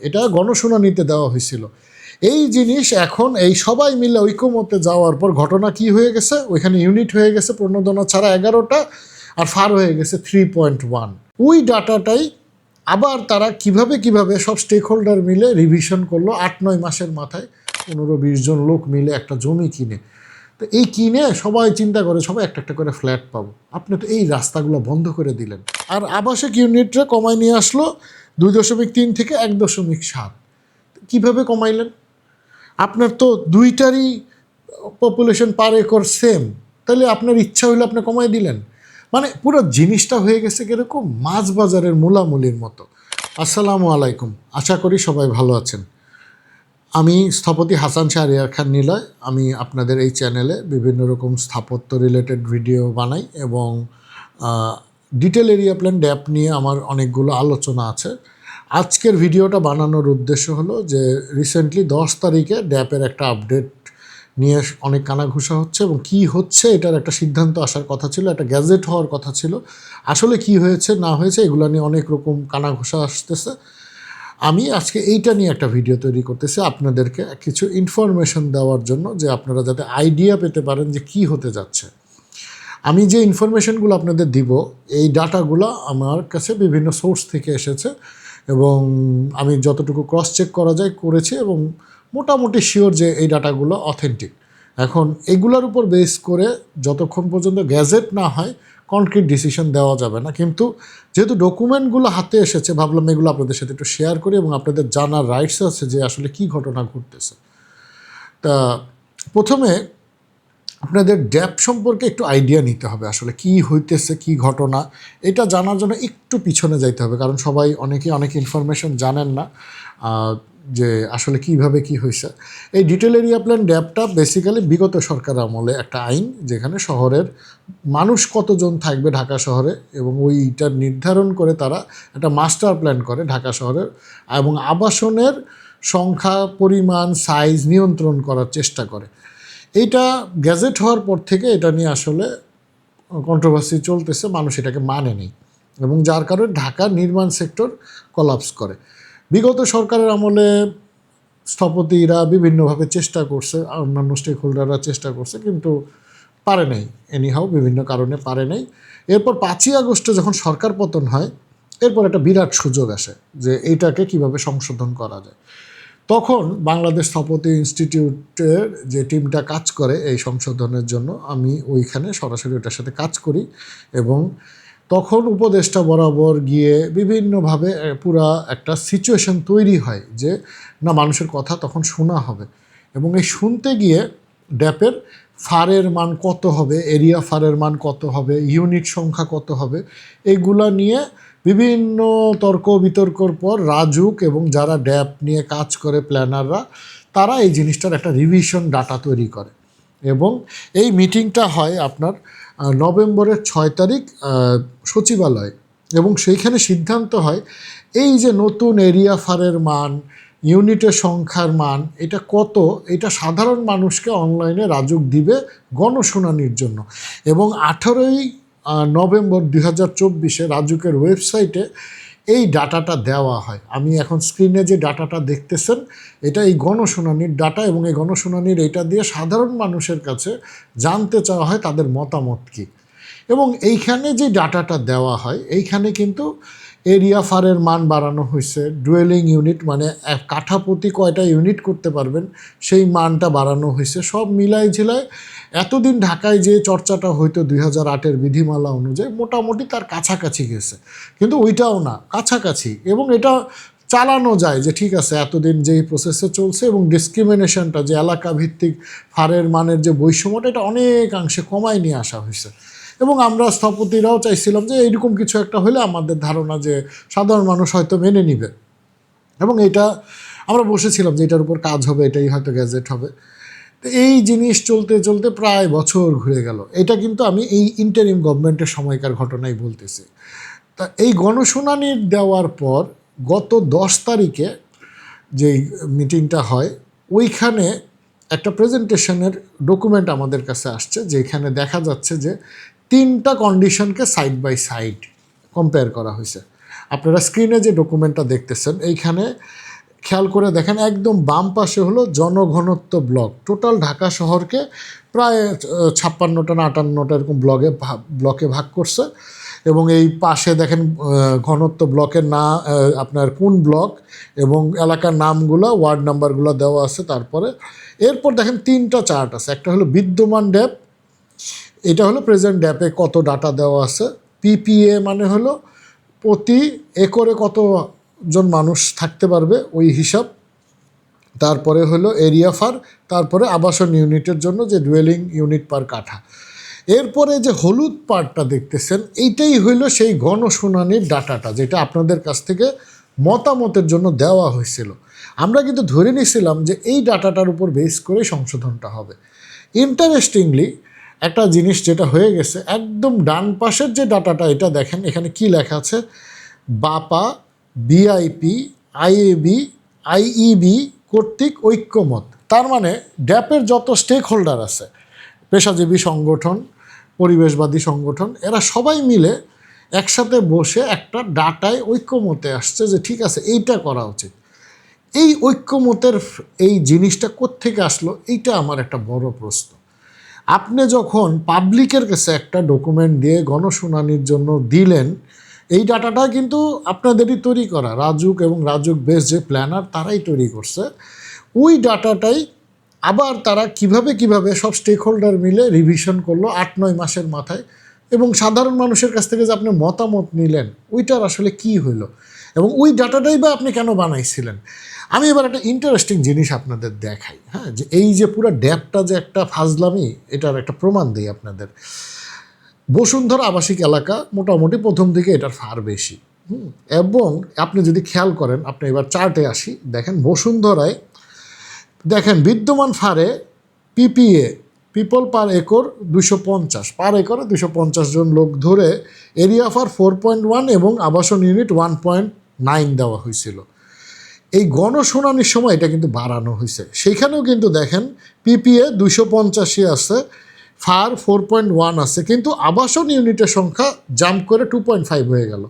এটা গণশুনানিতে দেওয়া হয়েছিল। এই জিনিস এখন এই সবাই মিলে ঐক্যমতে যাওয়ার পর ঘটনা কি হয়ে গেছে? ওইখানে ইউনিট হয়ে গেছে প্রণোদনা ছাড়া এগারোটা আর ফার হয়ে গেছে থ্রি পয়েন্ট ওয়ান ওই ডাটাটাই আবার তারা কীভাবে কীভাবে সব স্টেক হোল্ডার মিলে রিভিশন করল আট নয় মাসের মাথায়। পনেরো বিশ জন লোক মিলে একটা জমি কিনে। তো এই কিনে সবাই চিন্তা করে, সবাই একটা একটা করে ফ্ল্যাট পাবো। আপনি তো এই রাস্তাগুলো বন্ধ করে দিলেন। আর আবাসিক ইউনিটটা কমায় নিয়ে আসলো দুই দশমিক তিন থেকে এক দশমিক সাত। কীভাবে কমাইলেন? আপনার তো দুইটারই পপুলেশন পার একর সেম তাহলে আপনার ইচ্ছা হইলে আপনি কমাই দিলেন। মানে পুরো জিনিসটা হয়ে গেছে কীরকম? মাছ বাজারের মূলামূলির মতো। আসসালামু আলাইকুম। আশা করি সবাই ভালো আছেন। আমি স্থপতি হাসান শাহরিয়ার খান নিলয়। আমি আপনাদের এই চ্যানেলে বিভিন্ন রকম স্থাপত্য রিলেটেড ভিডিও বানাই এবং ডিটেল এরিয়া প্ল্যান ড্যাপ নিয়ে আমার অনেকগুলো আলোচনা আছে। আজকের ভিডিওটা বানানোর উদ্দেশ্য হলো যে রিসেন্টলি দশ তারিখে ড্যাপের একটা আপডেট নিয়ে অনেক কানাঘুষা হচ্ছে এবং কি হচ্ছে এটার একটা সিদ্ধান্ত আসার কথা ছিল, একটা গ্যাজেট হওয়ার কথা ছিল। আসলে কি হয়েছে, না হয়েছে, এগুলো নিয়ে অনেক রকম কানাঘুষা আসতেছে। আমি আজকে এইটা নিয়ে একটা ভিডিও তৈরি করতেছি আপনাদেরকে, কিছু ইনফরমেশন দেওয়ার জন্য যে আপনারা যাতে আইডিয়া পেতে পারেন যে কি হতে যাচ্ছে। আমি যে ইনফরমেশনগুলো আপনাদের দিব, এই ডাটাগুলো আমার কাছে বিভিন্ন সোর্স থেকে এসেছে এবং আমি যতটুকু ক্রস চেক করা যায় করেছি এবং মোটামুটি শিওর যে এই ডাটাগুলো অথেন্টিক এখন এগুলোর উপর বেস করে যতক্ষণ পর্যন্ত গ্যাজেট না হয় কনক্রিট ডিসিশন দেওয়া যাবে না। কিন্তু যেহেতু ডকুমেন্টগুলো হাতে এসেছে, ভাবলাম এগুলো আপনাদের সাথে একটু শেয়ার করি এবং আপনাদের জানার রাইটস আছে যে আসলে কি ঘটনা ঘটতেছে। তা প্রথমে আপনাদের ড্যাপ সম্পর্কে একটু আইডিয়া নিতে হবে, আসলে কি হইতেছে, কি ঘটনা, এটা জানার জন্য একটু পিছনে যাইতে হবে, কারণ সবাই অনেকে অনেক ইনফরমেশন জানেন না যে আসলে কীভাবে কি হয়েছে এই ডিটেল এরিয়া প্ল্যান ড্যাপটা বেসিক্যালি বিগত সরকার আমলে একটা আইন, যেখানে শহরের মানুষ কতজন থাকবে ঢাকা শহরে, এবং ওইটা নির্ধারণ করে তারা একটা মাস্টার প্ল্যান করে ঢাকা শহরের এবং আবাসনের সংখ্যা, পরিমাণ সাইজ নিয়ন্ত্রণ করার চেষ্টা করে। এইটা গ্যাজেট হওয়ার পর থেকে এটা নিয়ে আসলে কন্ট্রোভার্সি চলতেছে, মানুষ এটাকে মানে নেই এবং যার কারণে ঢাকার নির্মাণ সেক্টর কলাপস করে। বিগত সরকারের আমলে স্থপতিরা বিভিন্নভাবে চেষ্টা করছে, অন্যান্য স্টেক হোল্ডাররা চেষ্টা করছে, কিন্তু পারে নাই। এনিহাও বিভিন্ন কারণে পারে নাই। এরপর পাঁচই আগস্টে যখন সরকার পতন হয়, এরপর একটা বিরাট সুযোগ আসে যে এইটাকে কীভাবে সংশোধন করা যায়। তখন বাংলাদেশ স্থপতি ইনস্টিটিউটের যে টিমটা কাজ করে এই সংশোধনের জন্য, আমি ওইখানে সরাসরি ওটার সাথে কাজ করি এবং তখন উপদেষ্টা বরাবর গিয়ে বিভিন্নভাবে পুরা একটা সিচুয়েশন তৈরি হয় যে, না, মানুষের কথা তখন শোনা হবে এবং এই শুনতে গিয়ে ড্যাপের ফারের মান কত হবে? এরিয়া ফারের মান কত হবে? ইউনিট সংখ্যা কত হবে? এইগুলা নিয়ে বিভিন্ন তর্ক বিতর্কর পর রাজুক এবং যারা ড্যাপ নিয়ে কাজ করে প্ল্যানাররা, তারা এই জিনিসটার একটা রিভিশন ডাটা তৈরি করে। এবং এই মিটিংটা হয় আপনার নভেম্বরের ছয় তারিখ সচিবালয়। এবং সেইখানে সিদ্ধান্ত হয়, এই যে নতুন এরিয়া ফারের মান ইউনিটের সংখ্যার মান, এটা কত? এটা সাধারণ মানুষকে অনলাইনে রাজুক দিবে গণশুনানির জন্য। এবং আঠারোই নভেম্বর দুই হাজার চব্বিশে রাজুকের ওয়েবসাইটে এই ডাটাটা দেওয়া হয়। আমি এখন স্ক্রিনে যে ডাটাটা দেখতেছেন, এটা এই গণশুনানির ডাটা এবং এই গণশুনানির এটা দিয়ে সাধারণ মানুষের কাছে জানতে চাওয়া হয় তাদের মতামত কী। এবং এইখানে যে ডাটাটা দেওয়া হয়, এইখানে কিন্তু এরিয়া ফারের মান বাড়ানো হয়েছে। ডুয়েলিং ইউনিট মানে কাঠাপতি কয়টা ইউনিট করতে পারবেন, সেই মানটা বাড়ানো হয়েছে। সব মিলাই ঝিলায় এতদিন ঢাকায় যে চর্চাটা হয়তো দুই হাজার আটের বিধিমালা অনুযায়ী মোটামুটি তার কাছাকাছি গেছে। কিন্তু ওইটাও না, কাছাকাছি। এবং এটা চালানো যায় যে ঠিক আছে, এতদিন যেই প্রসেসে চলছে এবং ডিসক্রিমিনেশনটা যে এলাকা ভিত্তিক ফারের মানের যে বৈষম্যটা, এটা অনেকাংশে কমায় নিয়ে আসা হয়েছে। এবং আমরা স্থপতিরাও চাইছিলাম যে এইরকম কিছু একটা হলে আমাদের ধারণা যে সাধারণ মানুষ হয়তো মেনে নিবে। এবং এটা আমরা বসেছিলাম যে এটার উপর কাজ হবে, এটাই হয়তো গ্যাজেট হবে। তো এই জিনিস চলতে চলতে প্রায় বছর ঘুরে গেল। এটা কিন্তু আমি এই ইন্টারিম গভর্নমেন্টের সময়কার ঘটনাই বলতেছি। তা এই গণশুনানির দেওয়ার পর গত দশ তারিখে যেই মিটিংটা হয়, ওইখানে একটা প্রেজেন্টেশনের ডকুমেন্ট আমাদের কাছে আসছে, যেখানে দেখা যাচ্ছে যে তিনটা কন্ডিশনকে সাইড বাই সাইড কম্পেয়ার করা হয়েছে। আপনারা স্ক্রিনে যে ডকুমেন্টটা দেখতেছেন, এইখানে খেয়াল করে দেখেন, একদম বাম পাশে হলো জনঘনত্ব ব্লক টোটাল ঢাকা শহরকে প্রায় ছাপ্পান্নটা না আটান্নটা এরকম ব্লকে ব্লকে ভাগ করছে। এবং এই পাশে দেখেন ঘনত্ব ব্লকের না আপনার কোন ব্লক এবং এলাকার নামগুলো ওয়ার্ড নাম্বারগুলো দেওয়া আছে তারপরে। এরপর দেখেন তিনটা চার্ট আছে। একটা হলো বিদ্যমান ড্যাপ এটা হলো প্রেজেন্ট ড্যাপে কত ডাটা দেওয়া আছে। পিপিএ মানে হলো প্রতি একরে কতজন মানুষ থাকতে পারবে ওই হিসাব। তারপরে হলো এরিয়া ফার তারপরে আবাসন ইউনিটের জন্য যে ডুয়েলিং ইউনিট পার কাঠা। এরপরে যে হলুদ পার্টটা দেখতেছেন, এইটাই হইল সেই গণশুনানির ডাটাটা যেটা আপনাদের কাছ থেকে মতামতের জন্য দেওয়া হয়েছিল। আমরা কিন্তু ধরে নিয়েছিলাম যে এই ডাটাটার উপর বেস করে সংশোধনটা হবে। ইন্টারেস্টিংলি একটা জিনিস যেটা হয়ে গেছে, একদম ডান পাশের যে ডাটাটা, এটা দেখেন, এখানে কি লেখা আছে? বাপা বিআইপি আইএবি আইইবি কর্তৃক ঐক্যমত। তার মানে ড্যাপের যত স্টেক হোল্ডার আছে, পেশাজীবী সংগঠন, পরিবেশবাদী সংগঠন, এরা সবাই মিলে একসাথে বসে একটা ডাটায় ঐক্যমতে আসছে যে, ঠিক আছে, এইটা করা উচিত। এই ঐক্যমতের এই জিনিসটা কোত্থেকে আসলো? এইটা আমার একটা বড় প্রশ্ন। আপনি যখন পাবলিকের কাছে একটা ডকুমেন্ট দিয়ে গণশুনানির জন্য দিলেন, এই ডাটাটা কিন্তু আপনাদেরই তৈরি করা। রাজুক এবং রাজুক বেস যে প্ল্যানার তারাই তৈরি করছে। ওই ডাটাটাই আবার তারা কীভাবে কীভাবে সব স্টেক হোল্ডার মিলে রিভিশন করল আট, নয় মাসের মাথায় এবং সাধারণ মানুষের কাছ থেকে যে আপনি মতামত নিলেন, ওইটার আসলে কি হইল? এবং ওই ডাটাটাই বা আপনি কেন বানাইছিলেন? আমি এবার একটা ইন্টারেস্টিং জিনিস আপনাদের দেখাই হ্যাঁ? যে এই যে পুরো ড্যাপটা যে একটা ফাজলামি, এটার একটা প্রমাণ দিই আপনাদের। বসুন্ধরা আবাসিক এলাকা মোটামুটি প্রথম দিকে এটার ফার বেশি এবং আপনি যদি খেয়াল করেন, আপনি এবার চার্টে আসি, দেখেন বসুন্ধরায়, দেখেন বিদ্যমান ফারে পিপিএ পিপল পার একর দুশো পঞ্চাশ পার একরে দুশো পঞ্চাশ জন লোক ধরে area FAR four point one এবং আবাসন ইউনিট ওয়ান পয়েন্ট নাইন দেওয়া হয়েছিল। এই গণশুনানির সময় এটা কিন্তু বাড়ানো হয়েছে। সেইখানেও কিন্তু দেখেন পিপিএ দুশো পঞ্চাশি আছে ফার ফোর পয়েন্ট ওয়ান আছে, কিন্তু আবাসন ইউনিটের সংখ্যা জাম্প করে টু পয়েন্ট ফাইভ হয়ে গেল।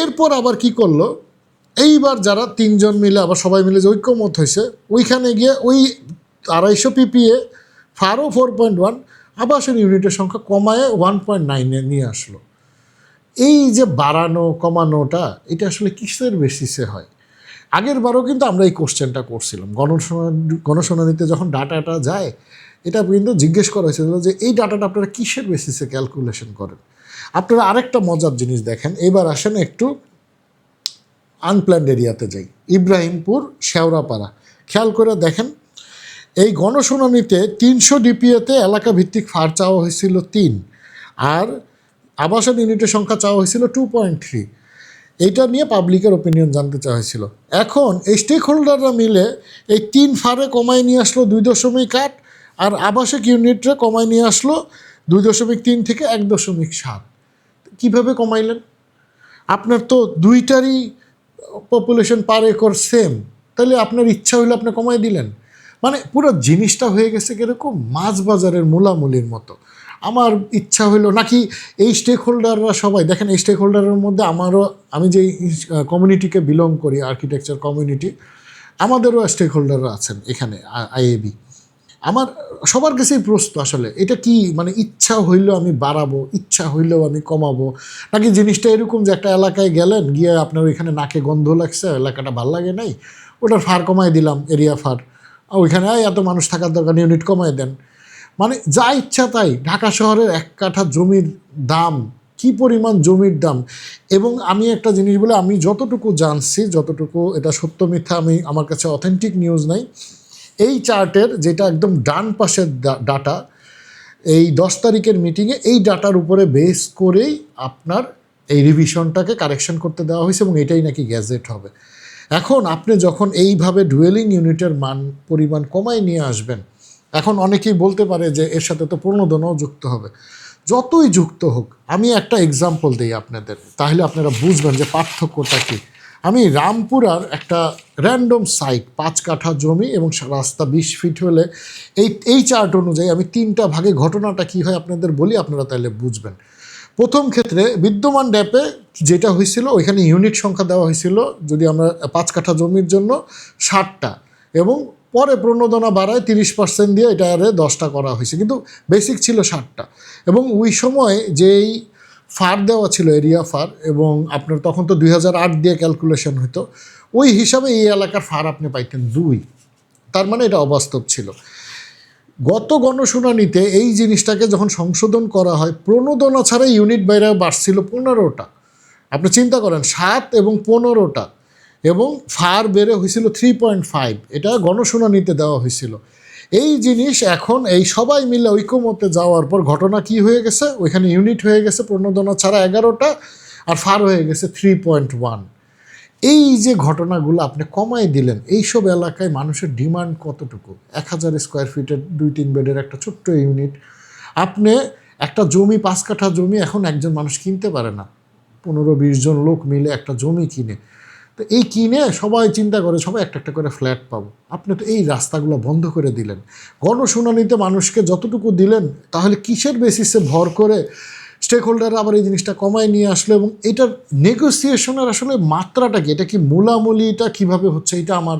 এরপর আবার কি করল? এইবার যারা তিনজন মিলে, আবার সবাই মিলে যে ঐক্যমত হয়েছে, ওইখানে গিয়ে ওই আড়াইশো পিপিএ ফারও ফোর পয়েন্ট ওয়ান, আবাসন ইউনিটের সংখ্যা কমায় ওয়ান পয়েন্ট নাইনে নিয়ে আসলো। এই যে বাড়ানো, কমানোটা, এটা আসলে কিসের বেসিসে হয়? আগের বারও কিন্তু আমরা এই কোশ্চেনটা করছিলাম। গণশুনানি গণশুনানিতে যখন ডাটাটা যায়, এটা কিন্তু জিজ্ঞেস করা হয়েছিল যে এই ডাটাটা আপনারা কিসের বেসিসে ক্যালকুলেশন করেন? আপনারা আরেকটা মজার জিনিস দেখেন। এবার আসেন একটু আনপ্ল্যান্ড এরিয়াতে যাই। ইব্রাহিমপুর, শেওড়াপাড়া। খেয়াল করে দেখেন, এই গণশুনানিতে তিনশো ডিপিএতে এলাকা ভিত্তিক ফার চাওয়া হয়েছিল তিন। আর আবাসন ইউনিটের সংখ্যা চাওয়া হয়েছিল টু পয়েন্ট থ্রি এইটা নিয়ে পাবলিকের ওপিনিয়ন জানতে চাওয়া হয়েছিল। এখন এই স্টেক হোল্ডাররা মিলে এই তিন ফারে কমায় নিয়ে আসলো দুই দশমিক আট আর আবাসিক ইউনিটে কমায় নিয়ে আসলো দুই দশমিক তিন থেকে এক দশমিক সাত। কীভাবে কমাইলেন? আপনার তো দুইটারই পপুলেশন পার একর সেম তাহলে আপনার ইচ্ছা হইলে আপনি কমাই দিলেন। মানে পুরো জিনিসটা হয়ে গেছে কীরকম? মাছ বাজারের মূলামূলির মতো। আমার ইচ্ছা হইল নাকি এই স্টেক হোল্ডাররা সবাই দেখেন এই স্টেক হোল্ডারের মধ্যে আমারও আমি যে কমিউনিটিকে বিলং করি আর্কিটেকচার কমিউনিটি আমাদেরও স্টেক হোল্ডাররা আছেন এখানে আইএবি আমার সবার কাছেই প্রশ্ন আসলে এটা কি মানে ইচ্ছা হইলেও আমি বাড়াবো ইচ্ছা হইলেও আমি কমাবো? নাকি জিনিসটা এরকম যে একটা এলাকায় গেলেন গিয়ে আপনার ওইখানে নাকে গন্ধ লাগছে এলাকাটা ভালো লাগে নাই? ওটার ফার কমায় দিলাম এরিয়া ফার। ওইখানে "এই, এত মানুষ থাকার দরকার ইউনিট কমায় দেন। মানে যা ইচ্ছা তাই। ঢাকা শহরের এক কাঠা জমির দাম, কি পরিমাণ জমির দাম? এবং আমি একটা জিনিস বলে, আমি যতটুকু জানছি, যতটুকু এটা সত্য মিথ্যা, আমি আমার কাছে অথেন্টিক নিউজ নাই। এই চার্টের যেটা একদম ডান পাশের ডাটা, এই দশ তারিখের মিটিংয়ে এই ডাটার উপরে বেস করেই আপনার এই রিভিশনটাকে কারেকশন করতে দেওয়া হয়েছে এবং এটাই নাকি গ্যাজেট হবে। এখন আপনি যখন এইভাবে ডুয়েলিং ইউনিটের মান পরিমাণ কমায় নিয়ে আসবেন এখন অনেকেই বলতে পারে যে এর সাথে তো প্রণোদনাও যুক্ত হবে। যতই যুক্ত হোক, আমি একটা এক্সাম্পল দিই আপনাদের, তাহলে আপনারা বুঝবেন যে পার্থক্যটা কী। আমি রামপুরার একটা র্যান্ডম সাইট পাঁচ কাঠা জমি এবং রাস্তা বিশ ফিট হলে, এই এই চার্ট অনুযায়ী আমি তিনটা ভাগে ঘটনাটা কী হয় আপনাদের বলি, আপনারা তাহলে বুঝবেন। প্রথম ক্ষেত্রে বিদ্যমান ড্যাপে যেটা হয়েছিল, ওইখানে ইউনিট সংখ্যা দেওয়া হয়েছিল, যদি আমরা পাঁচ কাঠা জমির জন্য ষাটটা এবং পরে প্রণোদনা বাড়ায় তিরিশ পার্সেন্ট দিয়ে এটা আরে দশটা করা হয়েছে। কিন্তু বেসিক ছিল ষাটটা। এবং ওই সময় যেই ফার দেওয়া ছিল এরিয়া ফার এবং আপনার তখন তো দুই হাজার আট দিয়ে ক্যালকুলেশন হতো ওই হিসাবে এই এলাকার ফার আপনি পাইতেন দুই। তার মানে এটা অবাস্তব ছিল। গত গণশুনানিতে এই জিনিসটাকে যখন সংশোধন করা হয়, প্রণোদনা ছাড়া ইউনিট বাইরে বাড়ছিল পনেরোটা। আপনি চিন্তা করেন, সাত এবং পনেরোটা। এবং ফার বেড়ে হয়েছিল থ্রি পয়েন্ট ফাইভ এটা গণশুনানিতে দেওয়া হয়েছিল। এই জিনিস এখন এই সবাই মিলে ঐক্যমতে যাওয়ার পর ঘটনা কি হয়ে গেছে? ওইখানে ইউনিট হয়ে গেছে প্রণোদনা ছাড়া এগারোটা, আর ফার হয়ে গেছে থ্রি পয়েন্ট ওয়ান এই যে ঘটনাগুলো আপনি কমাই দিলেন, এইসব এলাকায় মানুষের ডিমান্ড কতটুকু? এক হাজার স্কোয়ার ফিটের দুই তিন বেডের একটা ছোট্ট ইউনিট আপনি একটা জমি, পাঁচ কাঠা জমি এখন একজন মানুষ কিনতে পারে না। পনেরো, বিশ জন লোক মিলে একটা জমি কিনে। তো এই কিনে সবাই চিন্তা করে, সবাই একটা একটা করে ফ্ল্যাট পাবো। আপনি তো এই রাস্তাগুলো বন্ধ করে দিলেন। গণশুনানিতে মানুষকে যতটুকু দিলেন, তাহলে কিসের বেসিসে ভর করে স্টেক হোল্ডাররা আবার এই জিনিসটা কমায় নিয়ে আসলো এবং এটার নেগোসিয়েশনের আসলে মাত্রাটা কি? এটা কি মূলামূলিটা কীভাবে হচ্ছে? এটা আমার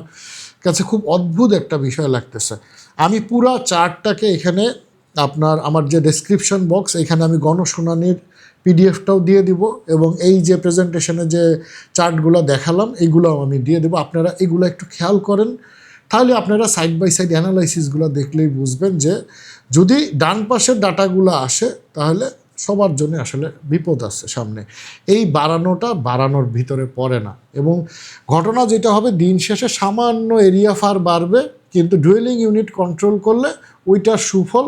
কাছে খুব অদ্ভুত একটা বিষয় লাগতেছে। আমি পুরা চার্টটাকে এখানে আপনার, আমার যে ডেসক্রিপশন বক্স এখানে আমি গণশুনানির পিডিএফটাও দিয়ে দিব এবং এই যে প্রেজেন্টেশনে যে চার্টগুলো দেখালাম এইগুলো আমি দিয়ে দেবো। আপনারা এগুলো একটু খেয়াল করেন। তাহলে আপনারা সাইড বাই সাইড অ্যানালাইসিসগুলো দেখলেই বুঝবেন যে যদি ডান পাশের ডাটাগুলো আসে, তাহলে সবার জন্য আসলে বিপদ আছে সামনে। এই বাড়ানোটা বাড়ানোর ভিতরে পড়ে না এবং ঘটনা যেটা হবে, দিন শেষে সামান্য এরিয়া ফার বাড়বে, কিন্তু ডুয়েলিং ইউনিট কন্ট্রোল করলে ওইটার সুফল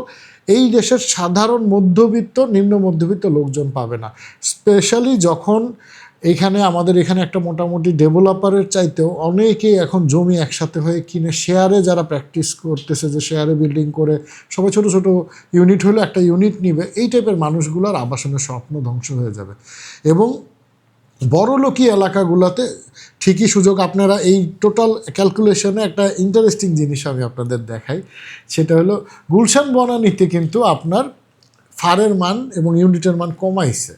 এই দেশের সাধারণ মধ্যবিত্ত, নিম্ন মধ্যবিত্ত লোকজন পাবে না। স্পেশালি যখন এখানে আমাদের এখানে একটা মোটামুটি ডেভেলপারের চাইতেও অনেকেই এখন জমি একসাথে হয়ে কিনে শেয়ারে যারা প্র্যাকটিস করতেছে, যে শেয়ারে বিল্ডিং করে, সবাই ছোট ছোট ইউনিট হলে একটা ইউনিট নিবে, এই টাইপের মানুষগুলোর আবাসনের স্বপ্ন ধ্বংস হয়ে যাবে। এবং বড়লোকি এলাকাগুলোতে ঠিকই সুযোগ। আপনারা এই টোটাল ক্যালকুলেশনে একটা ইন্টারেস্টিং জিনিস আমি আপনাদের দেখাই। সেটা হলো গুলশান বনানীতে কিন্তু আপনার ফারের মান এবং ইউনিটের মান কমাইছে।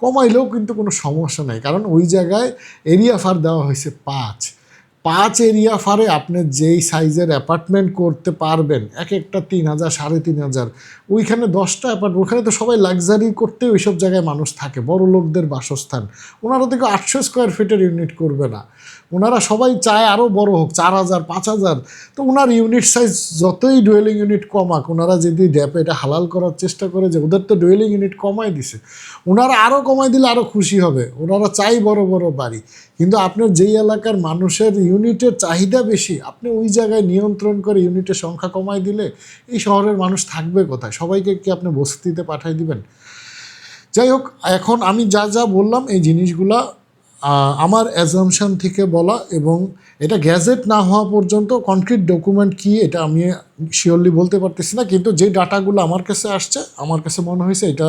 কমাইলেও কিন্তু কোনো সমস্যা নাই। কারণ ওই জায়গায় এরিয়া ফার দেওয়া হয়েছে পাঁচ। পাঁচ এরিয়া ফারে আপনি যেই সাইজের অ্যাপার্টমেন্ট করতে পারবেন, এক একটা তিন হাজার, সাড়ে তিন হাজার, ওইখানে দশটা অ্যাপার্টমেন্ট, ওখানে তো সবাই লাক্সারি করতে ওইসব জায়গায় মানুষ থাকে, বড় লোকদের বাসস্থান। ওনারা থেকে আটশো স্কোয়ার ফিটের ইউনিট করবে না। ওনারা সবাই চায় আরও বড় হোক, চার হাজার, পাঁচ হাজার। তো ওনার ইউনিট সাইজ যতই ডুয়েলিং ইউনিট কমাক, ওনারা যদি ড্যাপে এটা হালাল করার চেষ্টা করে যে ওদের তো ডুয়েলিং ইউনিট কমাই দিছে, ওনারা আরও কমাই দিলে আরও খুশি হবে। ওনারা চাই বড় বড় বাড়ি। কিন্তু আপনার যেই এলাকার মানুষের ইউনিটের চাহিদা বেশি, আপনি ওই জায়গায় নিয়ন্ত্রণ করে ইউনিটের সংখ্যা কমাই দিলে এই শহরের মানুষ থাকবে কোথায়? সবাইকে কি আপনি বস্তিতে পাঠাই দিবেন? যাই হোক, এখন আমি যা যা বললাম, এই জিনিসগুলা আমার অ্যাজামশন থেকে বলা এবং এটা গ্যাজেট না হওয়া পর্যন্ত কনক্রিট ডকুমেন্ট কি এটা আমি শিওরলি বলতে পারতেছি না, কিন্তু যে ডাটাগুলো আমার কাছে আসছে, আমার কাছে মনে হয়েছে এটা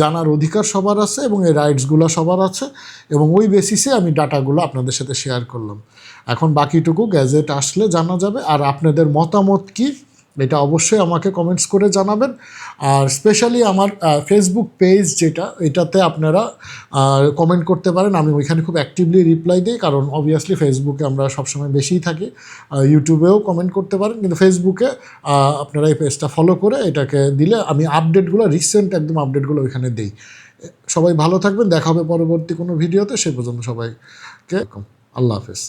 জানার অধিকার সবার আছে এবং এই রাইটসগুলো সবার আছে এবং ওই বেসিসে আমি ডাটাগুলো আপনাদের সাথে শেয়ার করলাম। এখন বাকিটুকু গ্যাজেট আসলে জানা যাবে, আর আপনাদের মতামত কি এটা অবশ্যই আমাকে কমেন্টস করে জানাবেন। আর স্পেশালি আমার ফেসবুক পেজ যেটা, এটাতে আপনারা কমেন্ট করতে পারেন। আমি ওইখানে খুব অ্যাক্টিভলি রিপ্লাই দিই, কারণ অবভিয়াসলি ফেসবুকে আমরা সবসময় বেশিই থাকি। ইউটিউবেও কমেন্ট করতে পারেন। কিন্তু ফেসবুকে আপনারা এই পেজটা ফলো করে এটাকে দিলে আমি আপডেটগুলো রিসেন্ট একদম আপডেটগুলো ওইখানে দিই। সবাই ভালো থাকবেন। দেখা হবে পরবর্তী কোনো ভিডিওতে সে পর্যন্ত সবাইকে, আল্লাহ হাফেজ।